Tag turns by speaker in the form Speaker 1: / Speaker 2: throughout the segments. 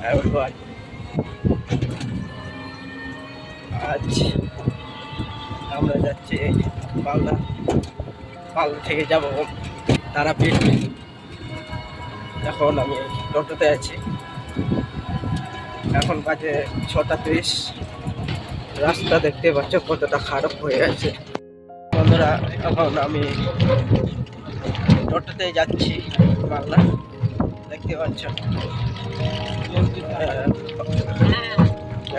Speaker 1: ঘুরবো আজ আমরা যাচ্ছি পালদা। পালদা থেকে যাব তারাপীঠ। এখন আমি টোটোতে আছি। এখন বাজে ছটা তিরিশ। রাস্তা দেখতে পাচ্ছ কতটা খারাপ হয়ে আছে বন্ধুরা, এখন আমি টোটোতে যাচ্ছি বাংলা দেখতে পাচ্ছ।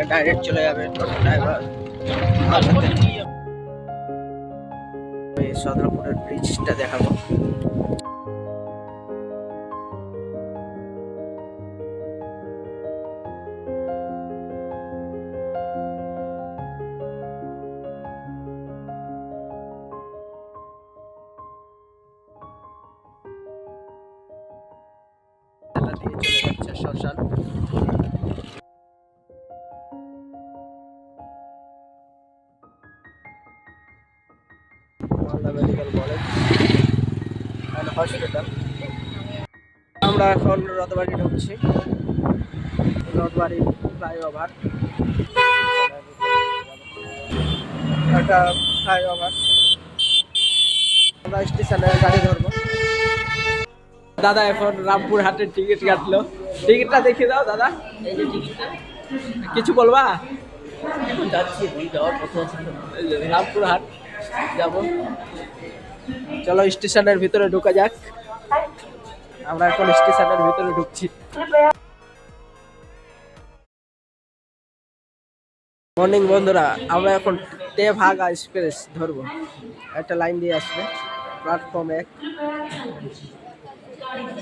Speaker 1: ডাইরেক্ট চলে যাবে টোটো ড্রাইভার সদরপুরের ব্রিজটা দেখাবো। Malda medical college hospital. আমরা এখন রথবাড়ি ঢুকছি। রথবাড়ি ফ্লাইওভার। একটা ফ্লাইওভার। আমরা স্টেশনে গাড়ি ধরবো। দাদা এখন রামপুর হাটের টিকিট কাটলো। টিকিটটা দেখিয়ে দাও দাদা। কিছু বলবা?
Speaker 2: যাচ্ছি যাওয়ার পথে আছি।
Speaker 1: এই যে রামপুর হাট যাব। চলো স্টেশনের ভিতরে ঢোকা যাক। আমরা এখন স্টেশনের ভিতরে ঢুকছি। মর্নিং বন্ধুরা আমরা এখন টে ভাগা এক্সপ্রেস ধরবো। একটা লাইন দিয়ে আসবে। প্ল্যাটফর্ম এক।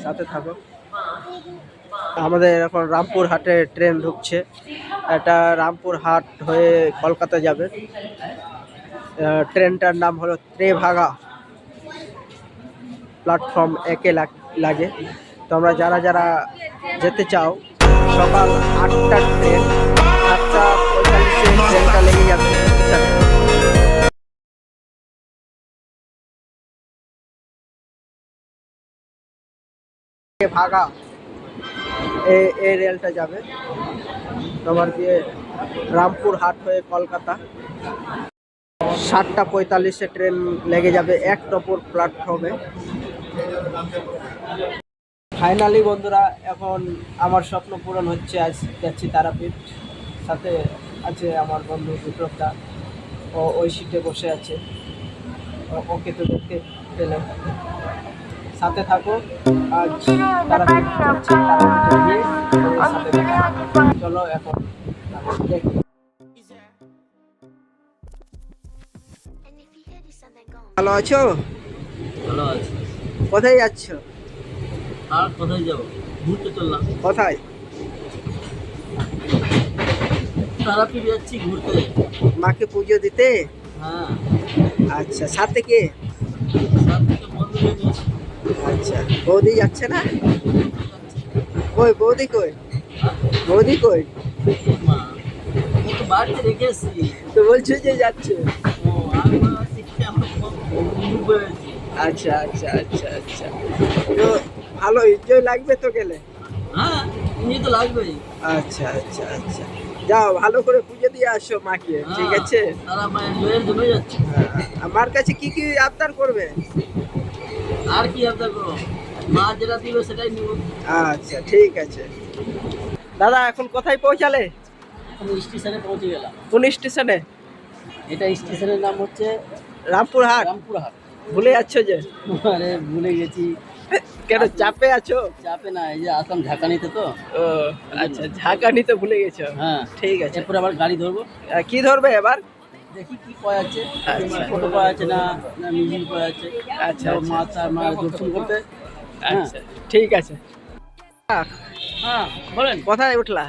Speaker 1: সাথে থাকো। আমাদের এখন রামপুর হাটে ট্রেন ঢুকছে। এটা রামপুর হাট হয়ে কলকাতা যাবে। ট্রেনটার নাম হলো ত্রেভাগা। প্ল্যাটফর্ম একে লাগ- তোমরা যারা যারা যেতে চাও, সকাল আটটার ট্রেন পঁয়তাল্লিশে ট্রেনটা লেগে যাবে। ভাগা এই রেলটা যাবে। তোমার দিয়ে রামপুর হাট হয়ে কলকাতা। সাতটা পঁয়তাল্লিশে ট্রেন লেগে যাবে এক নম্বর প্ল্যাটফর্মে ফাইনালি বন্ধুরা, এখন আমার স্বপ্ন পূরণ হচ্ছে আজ যাচ্ছি তারাপীঠ। সাথে আছে আমার বন্ধু বিপ্লবদা। ও ওই সিটে বসে আছে। ওকে তো দেখতে পেলাম। সাথে থাকো। আজ সাথে। চলো এখন ভালো আছো?
Speaker 2: ভালো আছে।
Speaker 1: কোথায় যাচ্ছ?
Speaker 2: আর কোথায় যাব? ঘুরতে চললাম।
Speaker 1: কোথায়?
Speaker 2: তারাপীঠ যাচ্ছি ঘুরতে।
Speaker 1: মাকে পুজো দিতে?
Speaker 2: হ্যাঁ।
Speaker 1: আচ্ছা সাথে কে?
Speaker 2: সাত থেকে বন্ধ
Speaker 1: আচ্ছা বৌদি যাচ্ছে না? কই বৌদি কই? বৌদি কই?
Speaker 2: তো
Speaker 1: বলছো যে যাচ্ছে। আচ্ছা আচ্ছা আচ্ছা আচ্ছা। তো ভালো এনজয় লাগবে তো গেলে?
Speaker 2: হ্যাঁ তো লাগবেই
Speaker 1: আচ্ছা আচ্ছা আচ্ছা। যাও ভালো করে পুজো দিয়ে আসো মাকে ঠিক আছে?
Speaker 2: যাচ্ছে।
Speaker 1: হ্যাঁ, আমার কাছে কি কি আবদার করবে?
Speaker 2: আর কি করো মা যেটা দিবে সেটাই নিব।
Speaker 1: আচ্ছা ঠিক আছে। দাদা এখন কোথায় পৌঁছালে?
Speaker 2: আমি স্টেশনে পৌঁছে গেলাম।
Speaker 1: কোন স্টেশনে?
Speaker 2: এটা স্টেশনের নাম হচ্ছে
Speaker 1: রামপুরহাট।
Speaker 2: রামপুরহাট।
Speaker 1: ভুলে যাচ্ছ যে?
Speaker 2: আরে ভুলে গেছি।
Speaker 1: কেন চাপে আছো?
Speaker 2: চাপে না এই যে আসলাম ঝাঁকানিতে তো।
Speaker 1: ও আচ্ছা ঝাঁকানি তো ভুলে গেছো।
Speaker 2: হ্যাঁ।
Speaker 1: ঠিক আছে।
Speaker 2: এরপরে আবার গাড়ি ধরবো।
Speaker 1: কি ধরবে এবার?
Speaker 2: দেখি কি পাওয়া
Speaker 1: আচ্ছা।
Speaker 2: ফটো পাওয়া যাচ্ছে না না মিউজিক পাওয়া যাচ্ছে
Speaker 1: আচ্ছা, আচ্ছা।
Speaker 2: মা তার মা দর্শন করতে
Speaker 1: আচ্ছা ঠিক আছে।
Speaker 2: হ্যাঁ বলেন।
Speaker 1: কোথায় উঠলা?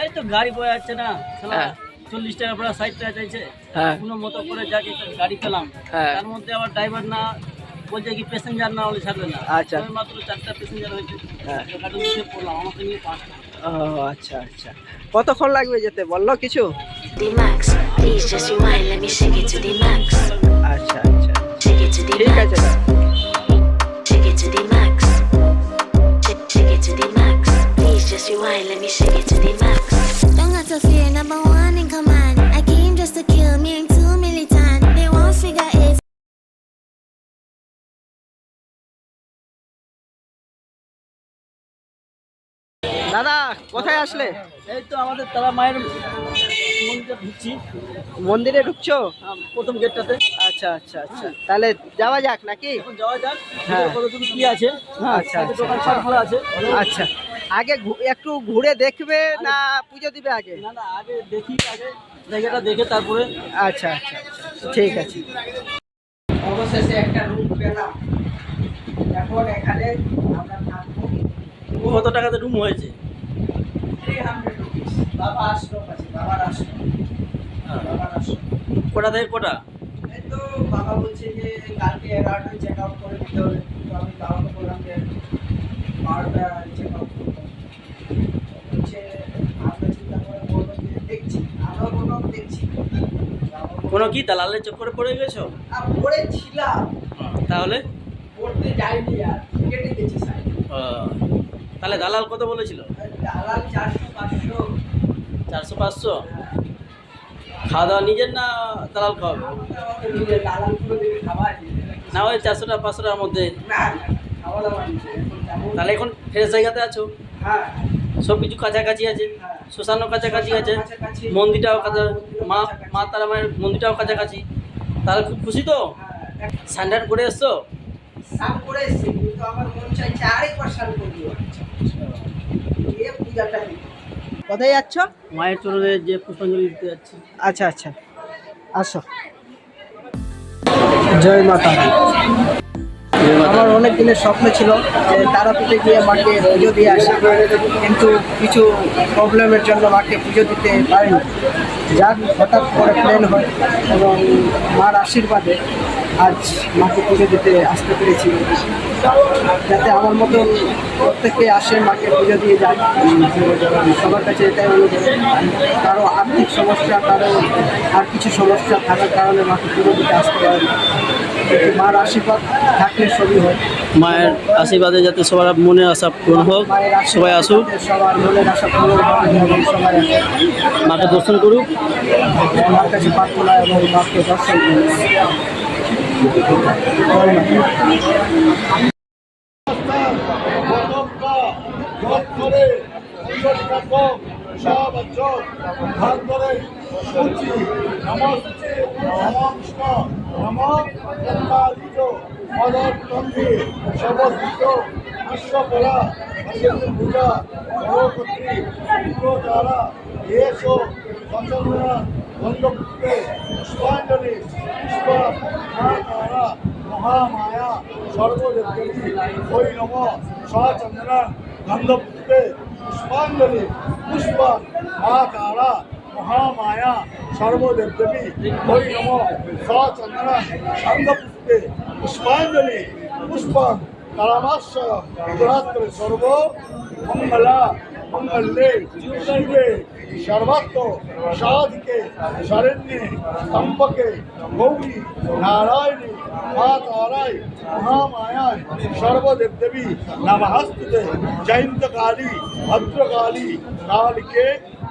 Speaker 2: এই তো গাড়ি পাওয়া যাচ্ছে না
Speaker 1: হ্যাঁ।
Speaker 2: চল্লিশ টাকা পড়া ষাট টাকা চাইছে।
Speaker 1: হ্যাঁ।
Speaker 2: কোনো মতো করে যাকে গাড়ি পেলাম।
Speaker 1: হ্যাঁ।
Speaker 2: তার মধ্যে আবার ড্রাইভার না বলছে কি প্যাসেঞ্জার না হলে ছাড়বে না।
Speaker 1: আচ্ছা।
Speaker 2: মাত্র চারটা প্যাসেঞ্জার হয়েছে।
Speaker 1: হ্যাঁ।
Speaker 2: গাড়ি নিচে পড়লাম আমাকে নিয়ে পাঁচটা।
Speaker 1: ও আচ্ছা আচ্ছা। কতক্ষণ লাগবে যেতে? বলল কিছু?
Speaker 3: The max. Please just rewind, let me shake it to the max.
Speaker 1: আচ্ছা আচ্ছা
Speaker 3: Shake it to the
Speaker 1: ঠিক
Speaker 3: max.
Speaker 1: আছে দাদা
Speaker 3: Shake it to the max. Shake, shake it to the max. Please just rewind, let me shake it to the max.
Speaker 4: Don't got to fear, number one in command. I came just to kill me and two militant. They won't figure it.
Speaker 1: দাদা কোথায় আসলে
Speaker 2: এই তো আমাদের তারা মায়ের মন্দিরে ঢুকছি।
Speaker 1: মন্দিরে ঢুকছো?
Speaker 2: প্রথম গেটটাতে।
Speaker 1: আচ্ছা আচ্ছা আচ্ছা। তাহলে যাওয়া যাক নাকি?
Speaker 2: এখন যাওয়া যাক
Speaker 1: হ্যাঁ।
Speaker 2: কি আছে। হ্যাঁ
Speaker 1: আচ্ছা, আচ্ছা,
Speaker 2: দোকান
Speaker 1: আচ্ছা।
Speaker 2: খোলা আছে।
Speaker 1: আচ্ছা। আগে একটু ঘুরে দেখবে না পুজো দিবে আগে?
Speaker 2: না না আগে দেখি আগে জায়গাটা দেখে তারপরে
Speaker 1: আচ্ছা আচ্ছা আচ্ছা, ঠিক আছে। অবশেষে একটা রুম পেলাম। এখন এখানে আমরা থাকব।
Speaker 2: কত টাকাতে রুম হয়েছে?
Speaker 1: থ্রি হান্ড্রেড বাবা আশ্রম আছে বাবার আশ্রম বাবার আশ্রম
Speaker 2: কোটা থেকে কোটা?
Speaker 1: এই তো বাবা বলছে যে কালকে এগারোটায় চেক আউট করে দিতে হবে। তো আমি বাবাকে বললাম যে বারোটা চেক আউট। বলছে আমরা চিন্তা করে বলব যে দেখছি আমরা বললাম দেখছি।
Speaker 2: কোনো কি দালালের চক্করে পড়ে গেছো?
Speaker 1: "আ, পড়েছিলাম।
Speaker 2: তাহলে?
Speaker 1: পড়তে যাইনি আর কেটে গেছি সাইড
Speaker 2: তাহলে দালাল কত বলেছিল?
Speaker 1: দালাল চারশো
Speaker 2: চারশো পাঁচশো? খাওয়া দাওয়া নিজের না দালাল খাওয়াবে? না, ওই চারশোটা পাঁচশোটার মধ্যে। তাহলে এখন ফ্রেশ জায়গাতে আছো? সব কিছু কাছাকাছি আছে? শ্মশানও কাছাকাছি আছে? মন্দিরটাও কাছা মা মা তারা মায়ের মন্দিরটাও কাছাকাছি? তাহলে খুব খুশি তো? স্যান্ডার করে এসছো?
Speaker 1: করে এসেছি আমার মন চাইছে আরেকবার স্নান করব। পূজাটা কোথায় যাচ্ছ?
Speaker 2: মায়ের চরণে যে পুষ্পাঞ্জলি দিতে যাচ্ছি।
Speaker 1: আচ্ছা আচ্ছা। আসো। জয় মাতা আমার অনেক দিনের স্বপ্ন ছিল যে তারাপীঠে গিয়ে মাকে পুজো দিয়ে আসা কিন্তু কিছু প্রবলেমের জন্য মাকে পুজো দিতে পারিনি। যার হঠাৎ করে প্লেন হয় এবং মার আশীর্বাদে আজ মাকে পুজো দিতে আসতে পেরেছি। যাতে আমার মতন প্রত্যেকে আসে মাকে পুজো দিয়ে যায়। সবার কাছে এটাই অনুরোধ। কারও আর্থিক সমস্যা কারও আর কিছু সমস্যা থাকার কারণে মাকে পুজো দিতে আসতে পারে না। মার আশীর্বাদ থাকলে সবই হয়।
Speaker 2: মায়ের আশীর্বাদে যাতে সবার মনে আশা পূরণ হোক সবাই আসুক।
Speaker 1: সবার মনের আশা পূরণ সবাই
Speaker 2: মাকে দর্শন করুক।
Speaker 1: মার কাছে প্রার্থনা এবং মাকে দর্শন করুন।
Speaker 5: করে সব অঞ্চল ভাগ করে সূচি নমস্তে নমস্ক নম গঙ্গালিজ মদতন্ত্রী সবদিত বিশ্বপরা পূজা সরস্বতী ইন্দ্রতারা এস চন্দ্রনা গন্ধপুত্রে পুষ্পাঞ্জলি পুষ্প মহাতারা মহামায়া সর্বদেবী ওই নম সচন্দনা গন্ধপুত্রে পুষ্পাঞ্জলি পুষ্প মা তারা মহামায়া সর্বদেবদেবী ওই নম সচন্দনা গন্ধপুত্রে পুষ্পাঞ্জলি পুষ্প দুরাত্রে সর্ব মঙ্গলা মঙ্গলে শিবে সর্বাত্ম স্তম্ভকে নারায়ণী মা তারাই মহামায়ায়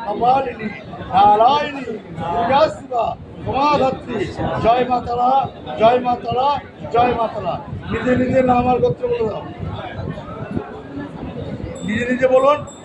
Speaker 5: কপালিনী নারায়ণী দুর্গা উমাধত্রী, জয় মাতারা জয় মাতারা জয় মাতারা নিজে নিজে নাম আর গোত্র বলে দাও। নিজে নিজে বলুন। বলো